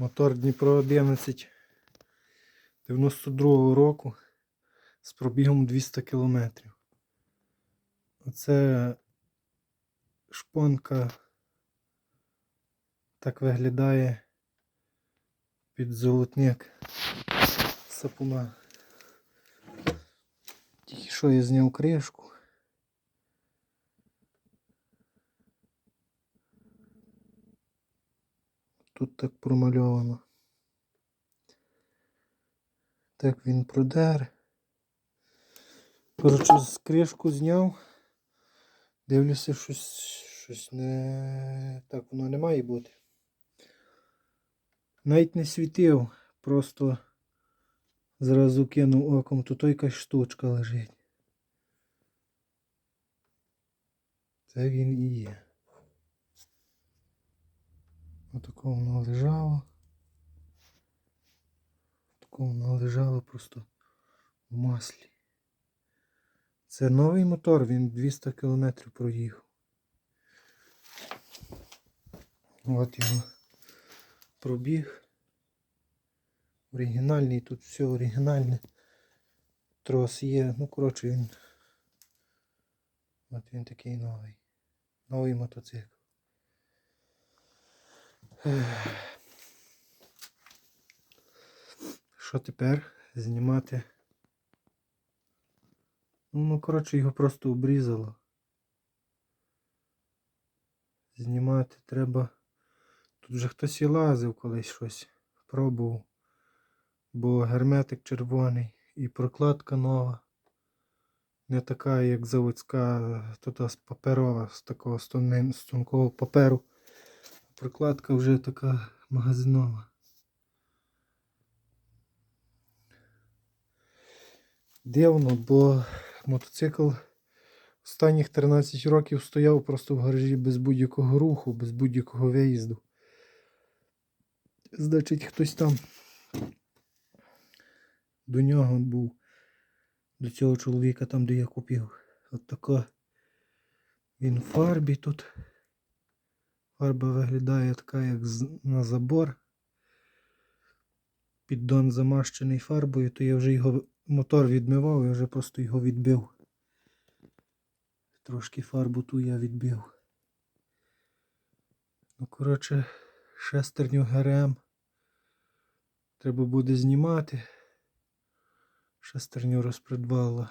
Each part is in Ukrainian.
Мотор Дніпро 11 92 року з пробігом 200 км. Оце шпонка так виглядає під золотник сапуна. Тільки що я зняв кришку. Тут так промальовано. Так він продер. Коротше, з кришку зняв. Дивлюся, щось, щось не так воно не має бути. Навіть не світив, просто зразу кинув оком, тут якась штучка лежить. Це він і є. Отако воно лежало. Тако воно лежало просто в маслі. Це новий мотор, він 200 км проїхав. От його пробіг. Оригінальний, тут все оригінальне. Трос є. Ну, коротше, він. От він такий новий. Новий мотоцикл. Що тепер? Знімати. Ну, ну, коротше, його просто обрізало. Знімати треба. Тут вже хтось і лазив колись щось. Пробував. Бо герметик червоний і прокладка нова. Не така, як заводська, тут паперова, з такого з паперу. Прокладка вже така магазинова. Дивно, бо мотоцикл останніх 13 років стояв просто в гаражі без будь-якого руху, без будь-якого виїзду. Значить, хтось там до нього був, до цього чоловіка, там, де я купив. От така він фарбі тут. Фарба виглядає така, як на забор. Піддон замащений фарбою, то я вже його мотор відмивав, я вже просто його відбив. Трошки фарбу ту я відбив. Ну, коротше, шестерню ГРМ. Треба буде знімати. Шестерню розпредвала.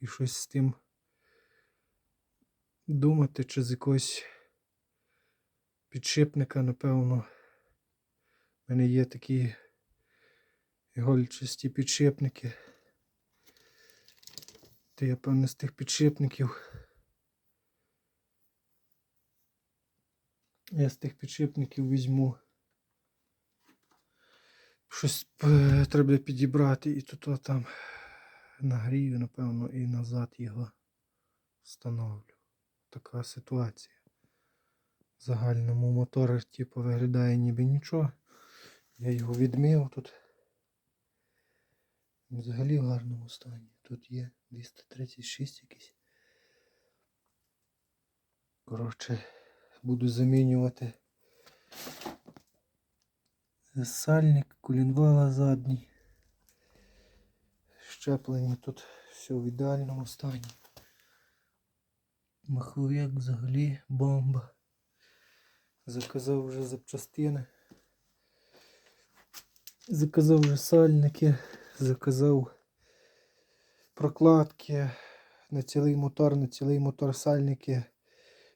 І щось з тим думати, чи з якогось підшипника, напевно. У мене є такі ігольчасті підшипники. То я певне з тих підшипників. Я з тих підшипників візьму. Щось е, треба підібрати і тут о там нагрію, напевно, і назад його встановлю. Така ситуація. В загальному мотор, типу, виглядає ніби нічого. Я його відмив тут. Взагалі в гарному стані. Тут є 236 якийсь. Коротше, буду замінювати сальник, колінвала задній. Щеплення тут все в ідеальному стані. Маховик взагалі бомба. Заказав вже запчастини. Заказав вже сальники, заказав прокладки на цілий мотор, на цілий мотор сальники,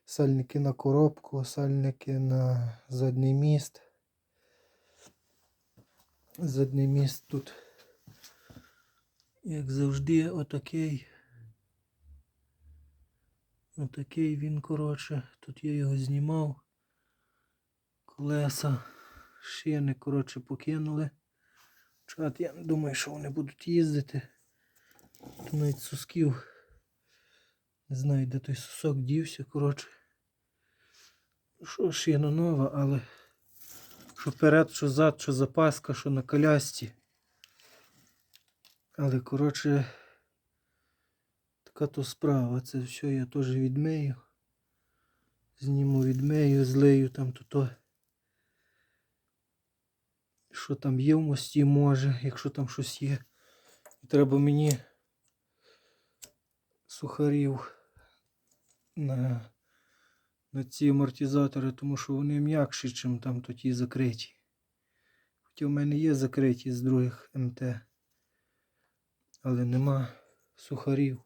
сальники на коробку, сальники на задній міст. Задній міст тут, як завжди, отакий. Отакий він, коротше. Тут я його знімав. Колеса, шини, коротше, покинули. Чат, я думаю, що вони будуть їздити. Тут навіть сусків. Не знаю, де той сусок дівся, коротше. Що шина нова, але що вперед, що зад, що запаска, що на колясці. Але, коротше, така то справа. Це все я теж відмию. Зніму відмию, злию там то то. Що там є в мості, може, якщо там щось є. І треба мені сухарів на, на ці амортизатори, тому що вони м'якші, ніж там то ті закриті. Хоча в мене є закриті з других МТ, але нема сухарів.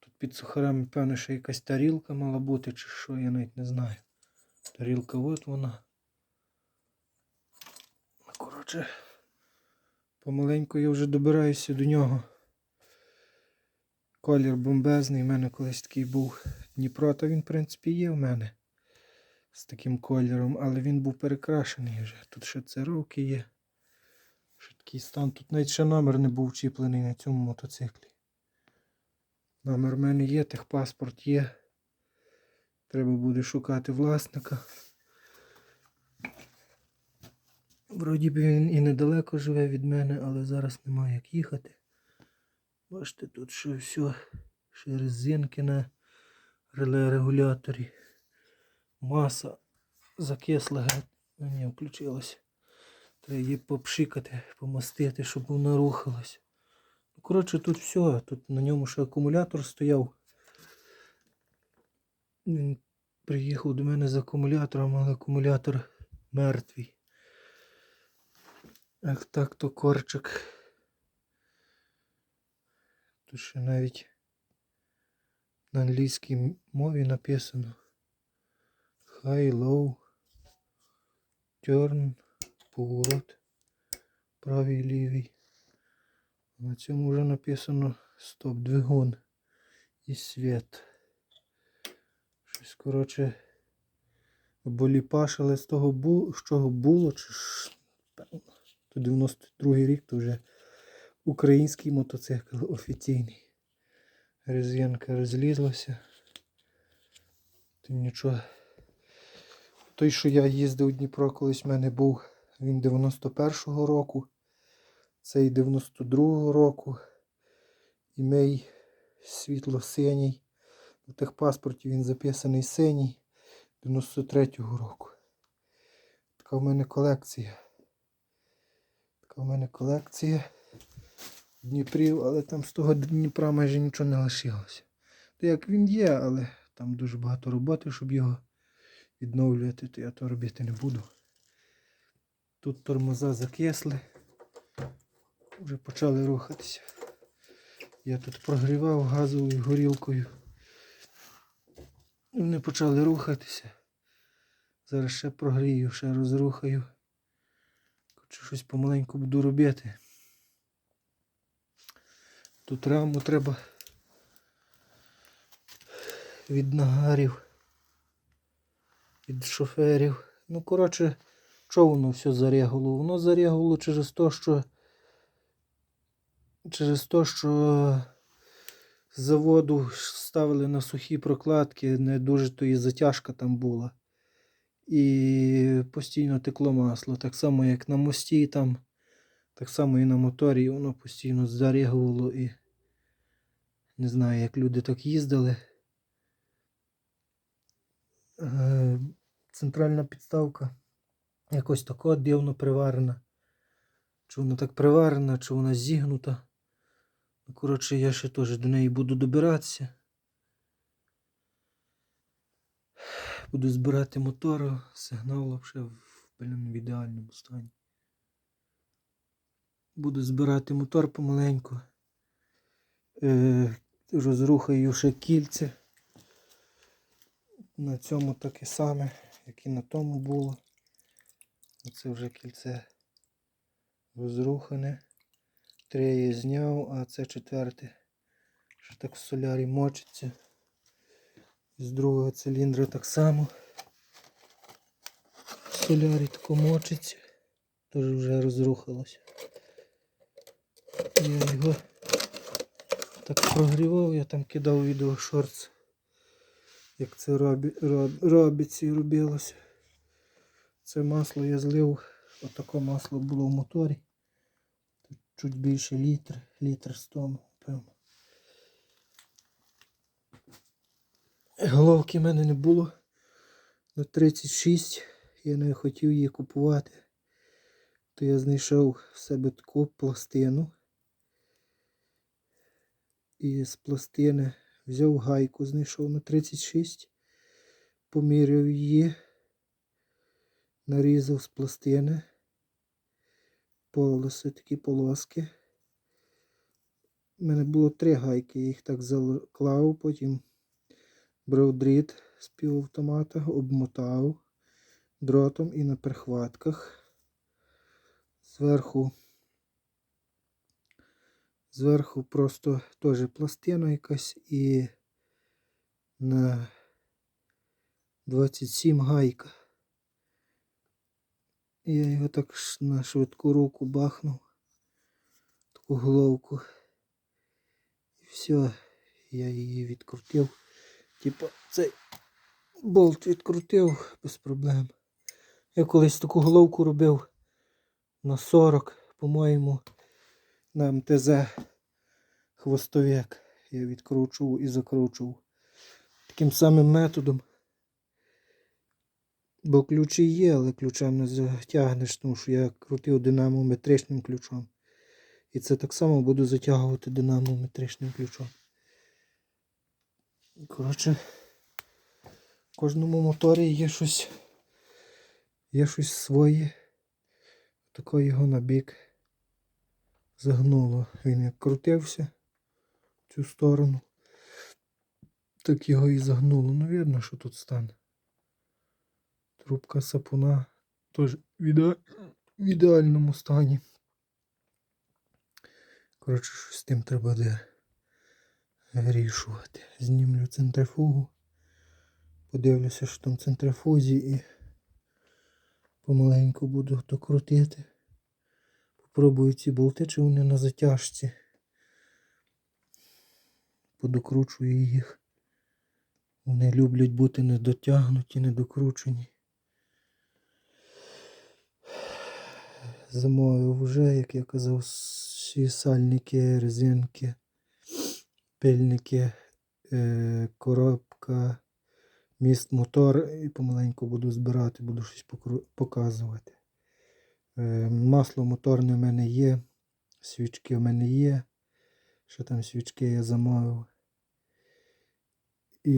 Тут під сухарами, певно, ще якась тарілка мала бути, чи що, я навіть не знаю. Тарілка от вона. Коротше, помаленьку я вже добираюся до нього. Колір бомбезний, в мене колись такий був Дніпро, та він, в принципі, є в мене з таким кольором, але він був перекрашений вже. Тут ще цировки є. Ще такий стан. Тут навіть ще номер не був чіплений на цьому мотоциклі. Номер в мене є, техпаспорт є. Треба буде шукати власника. Вроді би він і недалеко живе від мене, але зараз немає як їхати. Бачите, тут ще все, ще резинки на реле регуляторі. Маса закисла. Ну, Ні, включилась. Треба її попшикати, помастити, щоб вона рухалась. Ну, коротше, тут все. Тут на ньому ще акумулятор стояв. Він приїхав до мене з акумулятором, але акумулятор мертвий. Як так то корчик. Тут ще навіть на англійській мові написано High, low, turn, поворот, правий лівий. На цьому вже написано стоп двигун і світ. Щось, коротше, боліпашили з того, бу... з чого було, чи ж, певно, то 92-й рік, то вже український мотоцикл офіційний. Резинка розлізлася. То нічого. Той, що я їздив у Дніпро, колись в мене був, він 91-го року, цей 92-го року. І мій світло-синій. У техпаспорті він записаний синій 93-го року. Така в мене колекція. В мене колекція Дніпрів, але там з того Дніпра майже нічого не лишилося. То як він є, але там дуже багато роботи, щоб його відновлювати, то я то робити не буду. Тут тормоза закисли, вже почали рухатися. Я тут прогрівав газовою горілкою. Вони почали рухатися. Зараз ще прогрію, ще розрухаю. Хочу щось помаленьку буду робити. Тут раму треба від нагарів, від шоферів. Ну, коротше, що воно все зарягало? Воно зарягало через те, що через те, що заводу ставили на сухі прокладки, не дуже то і затяжка там була. І постійно текло масло. Так само, як на мості там, так само і на моторі, воно постійно зарягувало і не знаю, як люди так їздили. Е, Центральна підставка якось тако дивно приварена. Чи вона так приварена, чи вона зігнута. Ну, коротше, я ще теж до неї буду добиратися. Буду збирати мотор, сигнал вже в блін, в ідеальному стані. Буду збирати мотор помаленьку. Е, розрухаю ще кільце. На цьому таке саме, як і на тому було. Оце вже кільце розрухане. Три я зняв, а це четверте. Що так в солярі мочиться. З другого циліндра так само. Солярі тако мочиться. Теж вже розрухалося. Я його так прогрівав, я там кидав відео шортс, як це робі, роб, робиться і робилося. Це масло я злив, отаке масло було в моторі. Тут чуть більше літр, літр з тому, Головки в мене не було на 36, я не хотів її купувати. то я знайшов в себе таку пластину. І з пластини взяв гайку, знайшов на 36, поміряв її, нарізав з пластини, полоси, такі полоски. У мене було три гайки, я їх так заклав, потім брав дріт з півавтомата, обмотав дротом і на перехватках. Зверху, зверху просто теж пластина якась і на 27 гайка. Я його так на швидку руку бахнув, таку головку. І все, я її відкрутив. Типа цей болт відкрутив без проблем. Я колись таку головку робив на 40, по-моєму, на МТЗ хвостовик. Я відкручував і закручував. Таким самим методом. Бо ключі є, але ключем не затягнеш, тому що я крутив динамометричним ключом. І це так само буду затягувати динамометричним ключом. Коротше, в кожному моторі є щось, є щось своє. Тако його на бік загнуло. Він як крутився в цю сторону, так його і загнуло. Ну, видно, що тут стане. Трубка сапуна теж в, іде... в ідеальному стані. Коротше, щось з тим треба буде вирішувати. Знімлю центрифугу. Подивлюся, що там центрифузі і помаленьку буду докрутити. Попробую ці болти, чи вони на затяжці. Подокручую їх. Вони люблять бути недотягнуті, недокручені. Замовив вже, як я казав, всі сальники, резинки, пильники, е, коробка, міст мотор і помаленьку буду збирати, буду щось показувати. Е, масло моторне в мене є, свічки в мене є. Що там свічки я замовив. І,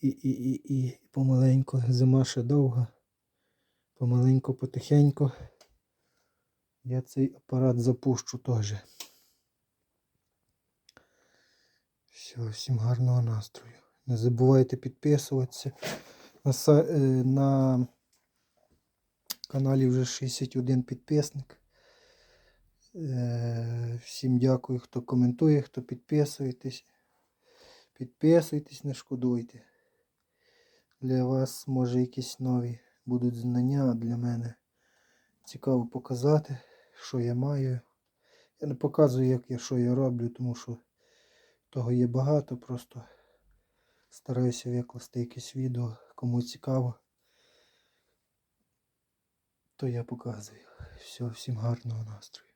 і, і, і, і помаленьку, зима ще довга. Помаленьку, потихеньку. Я цей апарат запущу теж. Все, всім гарного настрою. Не забувайте підписуватися. На, е, на каналі вже 61 підписник. Е, Всім дякую, хто коментує, хто підписуєтесь. Підписуйтесь, не шкодуйте. Для вас може якісь нові будуть знання, а для мене цікаво показати, що я маю. Я не показую, як я що я роблю, тому що того є багато, просто стараюся викласти якесь відео, кому цікаво. То я показую. Все, всім гарного настрою.